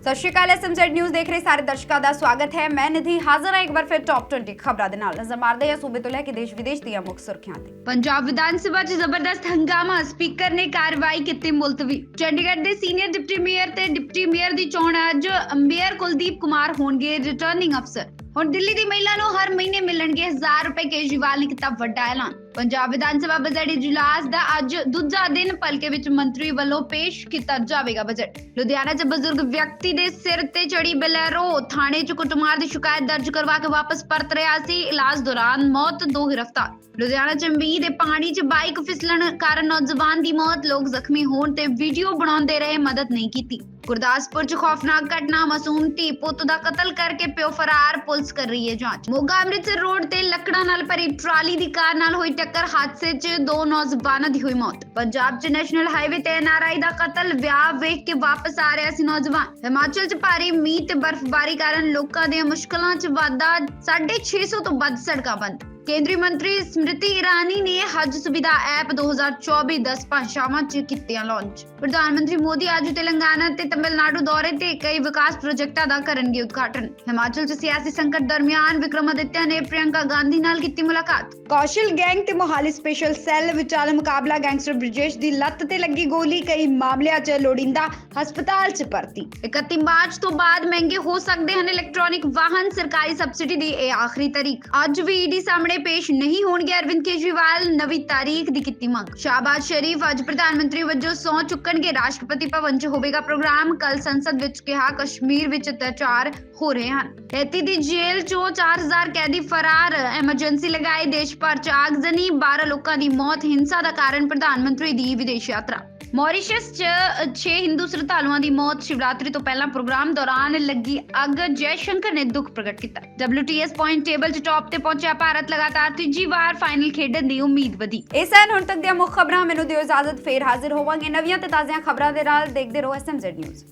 ਸਤਿ ਸ਼੍ਰੀ ਅਕਾਲ SMZ news ਦੇਖ ਰਹੇ ਸਾਰੇ ਦਰਸ਼ਕਾਂ ਦਾ ਸਵਾਗਤ ਹੈ। ਮੈਂ ਨਿਧੀ ਹਾਜ਼ਰ ਹਾਂ, ਇੱਕ ਵਾਰ ਫਿਰ ਟੌਪ 20 ਖਬਰਾਂ ਦੇ ਨਾਲ। ਨਜ਼ਰ ਮਾਰਦੇ ਹਾਂ ਸੂਬੇ ਤੋਂ ਲੈ ਕੇ ਦੇਸ਼ ਵਿਦੇਸ਼ ਦੀਆਂ ਮੁੱਖ ਸੁਰਖੀਆਂ ਤੇ। ਪੰਜਾਬ ਵਿਧਾਨ ਸਭਾ 'ਚ ਜ਼ਬਰਦਸਤ ਹੰਗਾਮਾ। ਸਪੀਕਰ ਨੇ ਕਾਰਵਾਈ ਕੀਤੀ ਮੁਲਤਵੀ। ਚੰਡੀਗੜ੍ਹ ਦੇ ਸੀਨੀਅਰ ਡਿਪਟੀ ਮੇਅਰ ਤੇ ਡਿਪਟੀ ਮੇਅਰ ਦੀ ਚੋਣ ਅੱਜ। ਮੇਅਰ ਕੁਲਦੀਪ ਕੁਮਾਰ ਹੋਣਗੇ ਰਿਟਰਨਿੰਗ ਅਫਸਰ ਹੁਣ ਦਿੱਲੀ ਦੀ ਮਹਿਲਾ ਨੂੰ ਹਰ ਮਹੀਨੇ ਮਿਲਣਗੇ 1000 ਰੁਪਏ ਕੇਜਰੀਵਾਲ ਨੇ ਕੀਤਾ ਵੱਡਾ ਐਲਾਨ। ਪੰਜਾਬ ਵਿਧਾਨ ਸਭਾ ਬਜਟ ਇਜਲਾਸ ਦਾ ਅੱਜ ਦੂਜਾ ਦਿਨ ਭਲਕੇ ਵਿੱਚ ਮੰਤਰੀ ਵੱਲੋਂ ਪੇਸ਼ ਕੀਤਾ ਜਾਵੇਗਾ ਬਜਟ। ਲੁਧਿਆਣਾ 'ਚ ਬਜ਼ੁਰਗ ਵਿਅਕਤੀ ਦੇ ਸਿਰ ਤੇ ਚੜੀ ਬਲੈਰੋ, ਥਾਣੇ 'ਚ ਕੁੱਟਮਾਰ ਦੀ ਸ਼ਿਕਾਇਤ ਦਰਜ ਕਰਵਾ ਕੇ ਵਾਪਸ ਪਰਤ ਰਿਹਾ ਸੀ। ਇਲਾਜ ਦੌਰਾਨ ਮੌਤ ਦੋ ਗ੍ਰਿਫਤਾਰ ਲੁਧਿਆਣਾ 'ਚ ਮੀਂਹ ਦੇ ਪਾਣੀ 'ਚ ਬਾਈਕ ਫਿਸਲਣ ਕਾਰਨ ਨੌਜਵਾਨ ਦੀ ਮੌਤ, ਲੋਕ ਜ਼ਖਮੀ ਹੋਣ ਤੇ ਵੀਡੀਓ ਬਣਾਉਂਦੇ ਰਹੇ ਮਦਦ ਨਹੀਂ ਕੀਤੀ। ਗੁਰਦਾਸਪੁਰ 'ਚ ਖੌਫਨਾਕ ਘਟਨਾ, ਮਾਸੂਮ ਧੀ ਪੁੱਤ ਦਾ ਕਤਲ ਕਰਕੇ ਪਿਓ ਫਰਾਰ, ਪੁਲਿਸ ਕਰ ਰਹੀ ਹੈ ਜਾਂਚ। ਮੋਗਾ ਅੰਮ੍ਰਿਤਸਰ ਰੋਡ ਤੇ ਲੱਕੜਾਂ ਨਾਲ ਭਰੀ ਟਰਾਲੀ ਦੀ ਕਾਰ ਨਾਲ ਹੋਈ ਟੱਕਰ ਹਾਦਸੇ 'ਚ ਦੋ ਨੌਜਵਾਨਾਂ ਦੀ ਹੋਈ ਮੌਤ। ਪੰਜਾਬ 'ਚ ਨੈਸ਼ਨਲ ਹਾਈਵੇ ਤੇ ਐਨਆਰਆਈ ਦਾ ਕਤਲ, ਵਿਆਹ ਵੇਖ ਕੇ ਵਾਪਸ ਆ ਰਿਹਾ ਸੀ ਨੌਜਵਾਨ। ਹਿਮਾਚਲ 'ਚ ਭਾਰੀ ਮੀਂਹ ਤੇ ਬਰਫ਼ਬਾਰੀ ਕਾਰਨ ਲੋਕਾਂ ਦੀਆਂ ਮੁਸ਼ਕਲਾਂ 'ਚ ਵਾਧਾ 650 ਤੋਂ ਵੱਧ ਸੜਕਾਂ ਬੰਦ। ਕੇਂਦਰੀ ਮੰਤਰੀ ਸਮ੍ਰਿਤੀ ਇਰਾਨੀ ਨੇ ਹਜ ਸੁਵਿਧਾ ਐਪ 2024 10 ਭਾਸ਼ਾਵਾਂ 'ਚ ਕੀਤੀਆਂ ਲਾਂਚ ਪ੍ਰਧਾਨ ਮੰਤਰੀ ਮੋਦੀ ਅੱਜ ਤੇਲੰਗਾਨਾ ਤੇ ਤਮਿਲਨਾਡੂ ਦੌਰੇ ਤੇ ਕਈ ਵਿਕਾਸ ਪ੍ਰੋਜੈਕਟਾਂ ਦਾ ਕਰਨਗੇ ਉਦਘਾਟਨ। ਹਿਮਾਚਲ 'ਚ ਸਿਆਸੀ ਸੰਕਟ ਦਰਮਿਆਨ ਵਿਕਰਮਾਦਿੱਤਿਆ ਨੇ ਪ੍ਰਿਯੰਕਾ ਗਾਂਧੀ ਨਾਲ ਕੀਤੀ ਮੁਲਾਕਾਤ। ਕੌਸ਼ਲ ਗੈਂਗ ਤੇ ਮੋਹਾਲੀ ਸਪੈਸ਼ਲ ਸੈੱਲ ਵਿਚਾਲੇ ਮੁਕਾਬਲਾ ਗੈਂਗਸਟਰ ਬ੍ਰਿਜੇਸ਼ ਦੀ ਲੱਤ ਤੇ ਲੱਗੀ ਗੋਲੀ ਕਈ ਮਾਮਲਿਆਂ 'ਚ ਲੋੜਿੰਦਾ ਹਸਪਤਾਲ 'ਚ ਭਰਤੀ। 31 ਮਾਰਚ ਤੋਂ ਬਾਅਦ ਮਹਿੰਗੇ ਹੋ ਸਕਦੇ ਹਨ ਇਲੈਕਟ੍ਰੋਨਿਕ ਵਾਹਨ ਸਰਕਾਰੀ ਸਬਸਿਡੀ ਦੀ ਇਹ ਆਖਰੀ ਤਾਰੀਖ। ਅੱਜ ਵੀ ਈਡੀ ਸਾਹਮਣੇ ਪੇਸ਼ ਨਹੀਂ ਹੋਣਗੇ। ਅਰਵਿੰਦ ਕੇਜਰੀਵਾਲ ਨਵੀਂ ਤਾਰੀਖ ਦੀ ਕੀਤੀ ਮੰਗ। ਸ਼ਾਹਬਾਜ਼ ਸ਼ਰੀਫ ਅੱਜ ਪ੍ਰਧਾਨ ਮੰਤਰੀ ਵਜੋਂ ਸਹੁੰ ਚੁੱਕਣਗੇ। ਰਾਸ਼ਟਰਪਤੀ ਭਵਨ 'ਚ ਹੋਵੇਗਾ ਪ੍ਰੋਗਰਾਮ। ਕੱਲ ਸੰਸਦ ਵਿੱਚ ਕਿਹਾ, ਕਸ਼ਮੀਰ ਵਿੱਚ ਅਤਿਆਚਾਰ ਹੋ ਰਹੇ ਹਨ। ਹੈਤੀ ਦੀ ਜੇਲ੍ਹ 'ਚੋਂ 4000 ਕੈਦੀ ਫਰਾਰ। ਐਮਰਜੈਂਸੀ ਲਗਾਈ ਦੇਸ਼ ਭਰ 'ਚ ਆਗਜ਼ਨੀ। 12 ਲੋਕਾਂ ਦੀ ਮੌਤ। ਹਿੰਸਾ ਦਾ ਕਾਰਨ ਪ੍ਰਧਾਨ ਮੰਤਰੀ ਦੀ ਵਿਦੇਸ਼ ਯਾਤਰਾ। ਮੌਰੀਸ਼ਸ 'ਚ 6 ਹਿੰਦੂ ਸ਼ਰਧਾਲੂਆਂ ਦੀ ਮੌਤ ਸ਼ਿਵਰਾਤਰੀ ਤੋਂ ਪਹਿਲਾਂ ਪ੍ਰੋਗਰਾਮ ਦੌਰਾਨ ਲੱਗੀ ਅੱਗ, ਜੈ ਸ਼ੰਕਰ ਨੇ ਦੁੱਖ ਪ੍ਰਗਟ ਕੀਤਾ। WTS ਪੁਆਇੰਟ ਟੇਬਲ 'ਚ ਟੌਪ ਤੇ ਪਹੁੰਚਿਆ ਭਾਰਤ ਲਗਾਤਾਰ ਤੀਜੀ ਵਾਰ ਫਾਈਨਲ ਖੇਡਣ ਦੀ ਉਮੀਦ ਵਧੀ। ਇਸ ਹਨ ਹੁਣ ਤੱਕ ਦੀਆਂ ਮੁੱਖ ਖਬਰਾਂ, ਮੈਨੂੰ ਦਿਓ ਇਜਾਜ਼ਤ, ਫੇਰ ਹਾਜ਼ਰ ਹੋਵਾਂਗੇ ਨਵੀਆਂ ਤੇ ਤਾਜ਼ੀਆਂ ਖਬਰਾਂ ਦੇ ਨਾਲ, ਦੇਖਦੇ ਰਹੋ ਐਸਐਮਜ਼ੈਡ ਨਿਊਜ਼